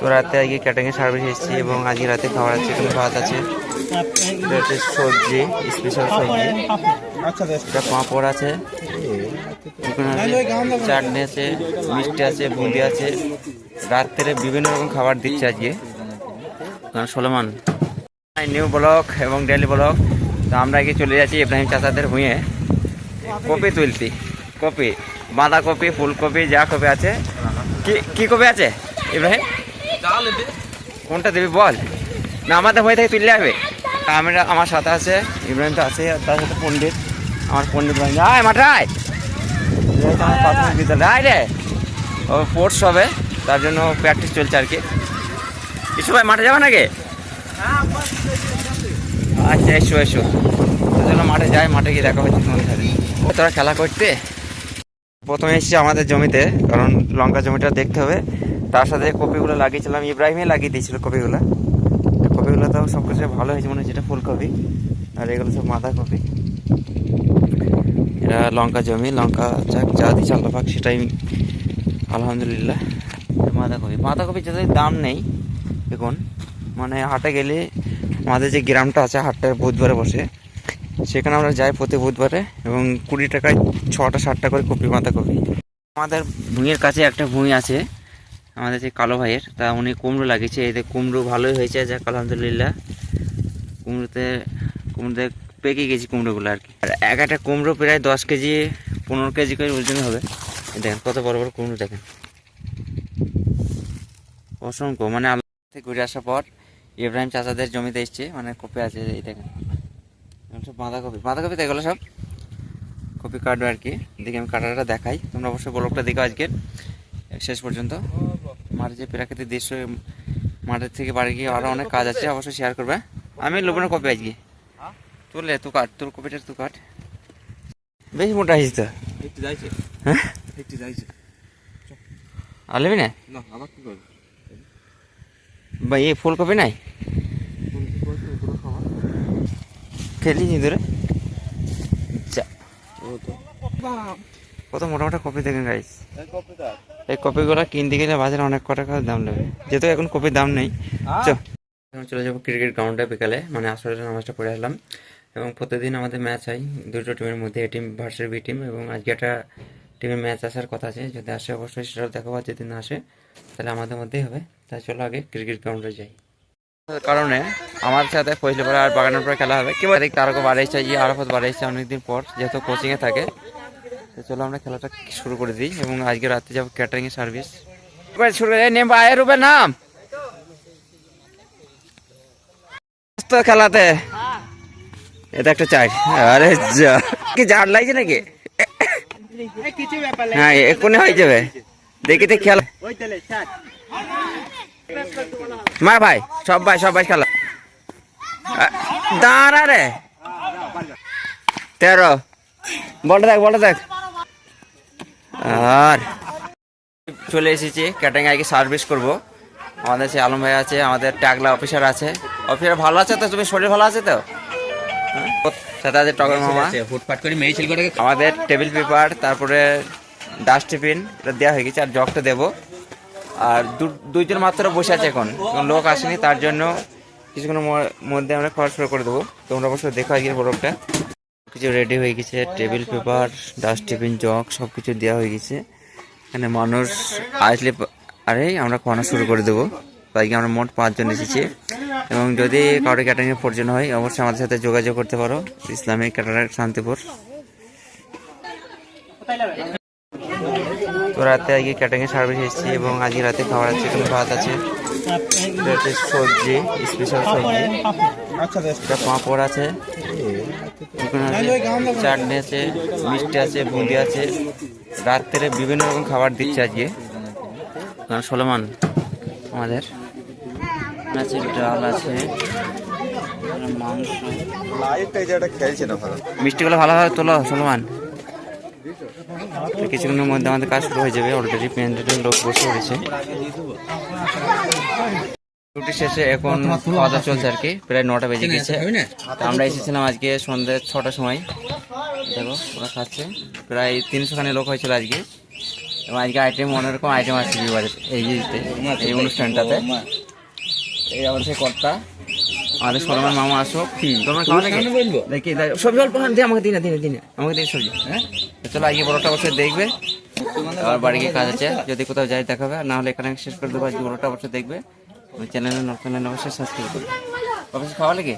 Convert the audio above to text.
তো রাতে আজকে ক্যাটারিং সার্ভিস এসেছি এবং আজকে রাতে খাবার আছে, এখানে ভাত আছে সবজি স্পেশাল সবজি এটা পাঁপড় আছে চাটনি আছে, মিষ্টি আছে বুন্দি আছে, রাত্রে বিভিন্ন রকম খাবার দিচ্ছে আজকে। কারণ সোলমান। নিউ ব্লক এবং ডেলি ব্লক তো আমরা কি চলে যাচ্ছি ইব্রাহিম চাচাদের ভুঁয়ে কপি তুলতি কপি, বাঁধাকপি, ফুলকপি, যা কপি আছে। কি কি কপি আছে, ইব্রাহিম? কোনটা দিবি বল? না আমাদের ভুঁয়ে থেকে তুললে হবে আমরা আমার সাথে আছে, ইব্রাহিম তো আছে, আর তার সাথে পণ্ডিত। আমার পণ্ডিত ভাই। আয় মাঠায় আমার প্রাথমিক বিদ্যালয়। রে। ও স্পোর্টস হবে, তার জন্য প্র্যাকটিস চলছে আর কি। কিছু ভাই, মাঠে যাবে নাকি? আচ্ছা এসো এসো। তার জন্য মাঠে যাই, মাঠে গিয়ে দেখা হচ্ছে তোমাদের সাথে। তোরা খেলা করতে? প্রথমে এসেছি আমাদের জমিতে, কারণ লঙ্কা জমিটা দেখতে হবে। তার সাথে কপিগুলো লাগিয়েছিলাম, ইব্রাহিমই লাগিয়ে দিয়েছিল কপিগুলো। কপিগুলো তো সব কিছু ভালো হয়েছে মনে হচ্ছে এটা ফুলকপি, আর এগুলো সব বাঁধাকপি। এটা লঙ্কা জমি, লঙ্কা যাক, যা দিচ্ছে আল্লাহ পাক, সেটাই আলহামদুলিল্লাহ। বাঁধাকপি বাঁধাকপি যাদের দাম নেই এখন মানে হাটে গেলে আমাদের যে গ্রামটা আছে, হাটটা বুধবারে বসে, সেখানে আমরা যাই প্রতি বুধবারে, এবং কুড়ি টাকায় ছটা ষাটটা করে কপি, বাঁধাকপি। আমাদের ভুঁইয়ের কাছে একটা ভুঁই আছে আমাদের যে কালো ভাইয়ের, তা উনি কুমড়ো লাগিয়েছে। এতে কুমড়ো ভালোই হয়েছে যাক আলহামদুলিল্লাহ। কুমড়োতে কুমড়োতে পেকে গেছি কুমড়োগুলো আর কি। আর এক একটা কুমড়ো প্রায় দশ কেজি, পনেরো কেজি করে ওজন হবে। দেখেন, কত বড় বড় কুমড়ো দেখেন। অসংখ্য। মানে আল্লাহ থেকে ঘুরে আসার পর ইব্রাহিম চাচাদের জমিতে এসছে মানে কপি আছে, এই দেখেন। সব বাঁধাকপি। বাঁধাকপি তো এগুলো সব কপি কাটবে আর কি। দেখি আমি কাটাটা দেখাই। তোমরা অবশ্যই ব্লগটা দেখো আজকে শেষ পর্যন্ত। মাঠে যে প্রাকৃতিক দৃশ্য মাঠের থেকে বাড়ি গিয়ে আরও অনেক কাজ আছে অবশ্যই শেয়ার করবে আমি লবণের কপি আজকে। তুলে তুই কাট তোর কপিটা তুই কাট বেশ মোটা হয়েছিস তো। হ্যাঁ? আর নেবি না? না আবার কি করবে? বা ফুলকপি নাই? খেলি নি ধরে তো। কত মোটা মোটা কপি দেখেন গাইস কপিটা এই কপিগুলো কিনতে গেলে বাজারে অনেক ক টাকা দাম নেবে। যেহেতু এখন কপির দাম নেই। চ চলে। যাব ক্রিকেট গ্রাউন্ডে বিকালে। মানে আসলে নামাজটা পড়ে আসলাম। এবং প্রতিদিন আমাদের ম্যাচ হয় দুটো টিমের মধ্যে। A team versus B team এবং আজকে একটা টিমের ম্যাচ আসার কথা আছে। যদি আসে অবশ্যই সেটাও দেখাবো আর যদি না আসে তাহলে আমাদের মধ্যেই হবে। তাই চলো আগে ক্রিকেট গ্রাউন্ডে যাই। কারণে আমার সাথে পয়সা আর বাগানের পরে খেলা হবে। কিংবা দেখ তারকও বাড়ে এসেছে যে আরাফত বাড়ে এসেছে অনেকদিন পর। যেহেতু কোচিংয়ে থাকে। তো চলো আমরা খেলাটা শুরু করে দিই এবং আজকে রাতে যাব ক্যাটারিং এর সার্ভিস নেম। খেলাতে। এটা একটা চাই। আরে কি জার লাগছে নাকি? হ্যাঁ এক্ষুনি হয়ে যাবে। দেখি তো খেলা। মা ভাই, সব ভাই সব ভাই খেলা। দাঁড়া রে। তেরো। বলটা দেখ বলটা দেখ। আর চলে এসেছি ক্যাটারিং আগে সার্ভিস করব। আমাদের সে আলম ভাই আছে আমাদের ট্যাগলা অফিসার আছে। অফিসার ভালো আছে তো? তুমি শরীর ভালো আছে তো? সাথে আছে টগর মামা। ফুটপাট করে মেয়ে ছেলেটাকে আমাদের টেবিল পেপার তারপরে ডাস্টবিন এটা দেওয়া হয়ে গেছে আর জগটা দেবো। আর দুইজন মাত্র বসে আছে এখন। এখন লোক আসেনি তার জন্য কিছুক্ষণের মধ্যে আমরা খরচ করে দেবো। তোমরা অবশ্যই দেখো আজকের বরফটা কিছু রেডি হয়ে গেছে টেবিল পেপার ডাস্টবিন জগ সব কিছু দেওয়া হয়ে গেছে। এখানে মানুষ আসলে আরে, আমরা খাওয়ানো শুরু করে দেবো। তো আজকে আমরা মোট পাঁচজন এসেছি। এবং যদি কারও ক্যাটারিংয়ের প্রয়োজন হয়, অবশ্যই আমাদের সাথে যোগাযোগ করতে পারো। Islamic caterer Shantipur. তো রাতে আজকে ক্যাটারিং এর সার্ভিস এসেছি এবং আজকে রাতে খাবার আছে, এখানে ভাত আছে। সবজি স্পেশাল সবজি। পাঁপড় আছে। চাটনি আছে মিষ্টি আছে বুন্দি আছে। রাত্রে বিভিন্ন রকম খাবার দিচ্ছে আজকে। কারণ সোলমান আমাদের আছে ডাল আছে মাংস। মিষ্টিগুলো ভালোভাবে তোলো সলমান। কিছুক্ষণের মধ্যে আমাদের কাজ শুরু হয়ে যাবে। অলরেডি পেন্টের লোক বসে পড়েছে ছুটি শেষে এখন খাওয়া দাওয়া চলছে আর কি। প্রায় নটা বেজে গেছে। তো আমরা এসেছিলাম আজকে সন্ধ্যে ছটার সময়। দেখো ওরা খাচ্ছে। প্রায় তিনশো খানি লোক হয়েছিল আজকে। এবং আজকে আইটেম অন্যরকম আইটেম আছে এই ইয়েতে এই অনুষ্ঠানটাতে। এই আমাদের সেই কর্তা। আমাদের সলমান মামা আসো তোমার খাওয়া নাকি দেখি সবজি অল্প হ্যাঁ, দে আমাকে দিনে দিনে দিনে আমাকে দিন সবজি। হ্যাঁ? চলো আজকে বড়টা অবশ্যই দেখবে। আর বাড়ি গিয়ে কাজ আছে। যদি কোথাও যাই দেখাবে না হলে এখানে শেষ করে দেবো। আজকে বড়টা অবশ্যই দেখবে। চ্যানেলে নতুন অবশ্যই সাবস্ক্রাইব করুন অবশ্যই খাওয়া লাগে